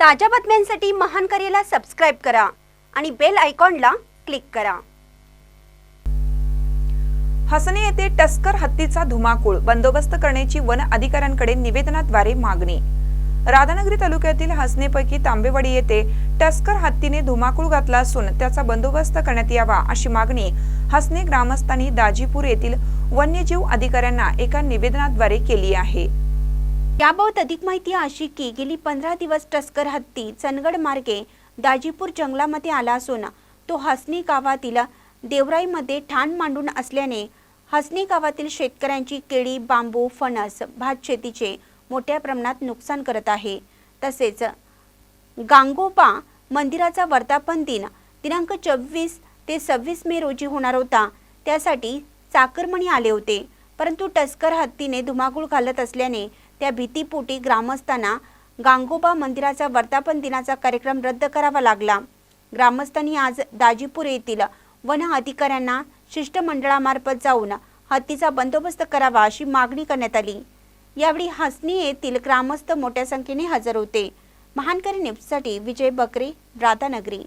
ताज्या बातम्यांसाठी महान करेला सबस्क्राईब करा आणि बेल आयकॉनला क्लिक करा. हसने येथे टस्कर हत्तीचा धुमाकूळ बंदोबस्त करण्याची वन अधिकाऱ्यांकडे निवेदनाद्वारे मागणी. राधानगरी तालुक्यातील हसनेपैकी तांबेवाडी येथे टस्कर हत्तीने धुमाकूळ घातला असून त्याचा बंदोबस्त करण्यात यावा अशी मागणी हसने ग्रामस्थांनी दाजीपूर येथील वन्यजीव अधिकाऱ्यांना एका निवेदनाद्वारे केली आहे. याबाबत अधिक माहिती अशी की गेली पंधरा दिवस टस्कर हत्ती चनगड मार्गे दाजीपूर जंगलामध्ये आला असून तो हसनी गावातील देवराईमध्ये ठाण मांडून असल्याने हसनी गावातील शेतकऱ्यांची केळी बांबू फणस भात शेतीचे मोठ्या प्रमाणात नुकसान करत आहे. तसेच गांगोबा मंदिराचा वर्धापन दिन दिनांक चोवीस ते सव्वीस मे रोजी होणार होता. त्यासाठी चाकरमणी आले होते. परंतु टस्कर हत्तीने धुमाकूळ घालत असल्याने त्या भीतीपोटी ग्रामस्थांना गांगोबा मंदिराचा वर्धापन दिनाचा कार्यक्रम रद्द करावा लागला. ग्रामस्थांनी आज दाजीपूर येथील वन अधिकाऱ्यांना शिष्टमंडळामार्फत जाऊन हत्तीचा बंदोबस्त करावा अशी मागणी करण्यात आली. यावेळी हसनी येथील ग्रामस्थ मोठ्या संख्येने हजर होते. महानकरी न्यूजसाठी विजय बकरे राधानगरी.